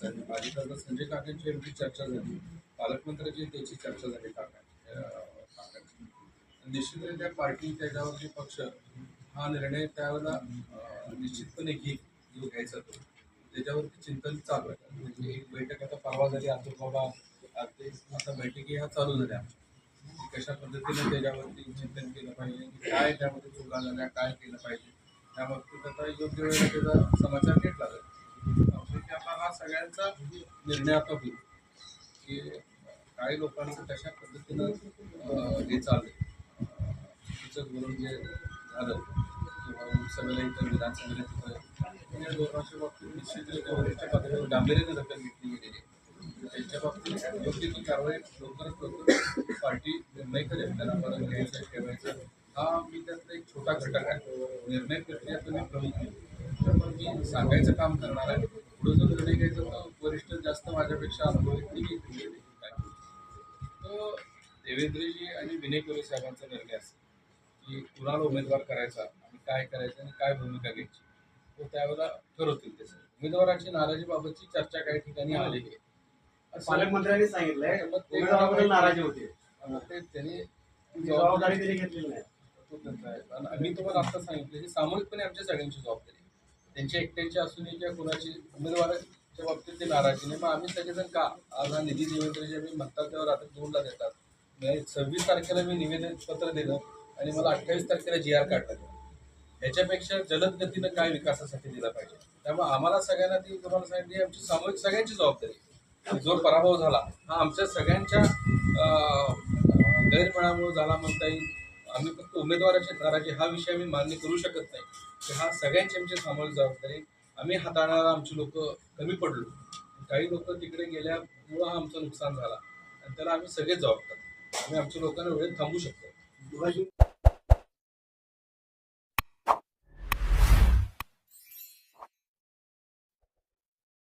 आता जर संजय काकांची एवढी चर्चा झाली. पालकमंत्र्याची त्याची चर्चा झाली काकांची. निश्चितपणे त्या पार्टी त्याच्यावरती पक्ष हा निर्णय त्यावेळेला निश्चितपणे घेईल जो घ्यायचा तो. त्याच्यावरती चिंतन चालू आहे. म्हणजे एक बैठक आता परवा झाली आता बाबा ते आता बैठकी ह्या चालू झाल्या. कशा पद्धतीने त्याच्यावरती चिंतन केलं पाहिजे की काय त्यामध्ये चुका झाल्या काय केलं पाहिजे. त्या बाबतीत आता योग्य वेळेला त्याचा समाचार घेतला जातो की आता हा सगळ्यांचा निर्णय आता होईल. की काही लोकांचं कशा पद्धतीनं अं, हे चाललंय. तिचं बोलून जे झालं किंवा लोकसभेला इतर विधानसभेला तिथं या धोरणाच्या बाबतीत निश्चितरित्या वरिष्ठ पातळीवर गांभीर्याने दखल घेतली गेलेली त्यांच्या बाबतीत योग्य ती कारवाई लवकरात लवकर पार्टी निर्णय करेल. त्यांना परत घ्यायचं ठेवायचं. हा मी त्यातला एक छोटा घटक आहे. निर्णय प्रक्रिया तुम्ही प्रमुख आहे त्यामुळे मी सांगायचं काम करणार आहे पुढे जो निर्णय घ्यायचा तो वरिष्ठ जास्त माझ्यापेक्षा अनुभवी व्यक्ती घेतील. काय तो देवेंद्रजी आणि विनय कोरे साहेबांचा निर्णय असेल की कुणाला उमेदवार करायचा आणि काय करायचं आणि काय भूमिका घ्यायची तो त्यावेळेला ठरवतील त्याचं उमेदवाराची नाराजीबाबतची चर्चा काही ठिकाणी आलेली आहे पालकमंत्र्यांनी सांगितलंय मग ते- उमेदवाराबद्दल नाराजी होते ते त्यांनी ती जबाबदारी त्यांनी घेतलेली नाही तो त्यांचा आहे. आणि आम्ही तुम्हाला आता सांगितलं की सामूहिकपणे आमच्या सगळ्यांची जबाबदारी. त्यांच्या एकट्यांची असूनही किंवा कुणाची उमेदवाराच्या बाबतीत ते नाराजी नाही. मग आम्ही सगळेजण का? आज हा निधी देवेंद्र जे मी म्हणतात तेव्हा रात्री दोनला देतात. म्हणजे सव्वीस तारखेला मी निवेदन पत्र दिलं आणि मला अठ्ठावीस तारखेला जी आर काढला गेला. याच्यापेक्षा जलद गतीनं काय विकासासाठी दिला पाहिजे? त्यामुळे आम्हाला सगळ्यांना ती तुम्हाला सांगितली आमची सामूहिक सगळ्यांची जबाबदारी जो पराभव झाला हा आमच्या सगळ्यांच्या गैरमेळामुळे झाला म्हणता येईल. आम्ही फक्त उमेदवाराची नाराजी हा विषय आम्ही मान्य करू शकत नाही. की हा सगळ्यांची आमची सामोरी जबाबदारी आम्ही हाताळणारा आमची लोक कमी पडलो. काही लोक तिकडे गेल्यामुळं हा आमचं नुकसान झाला. आणि त्याला आम्ही सगळेच जबाबदार. आम्ही आमच्या लोकांना वेळेत थांबू शकतो.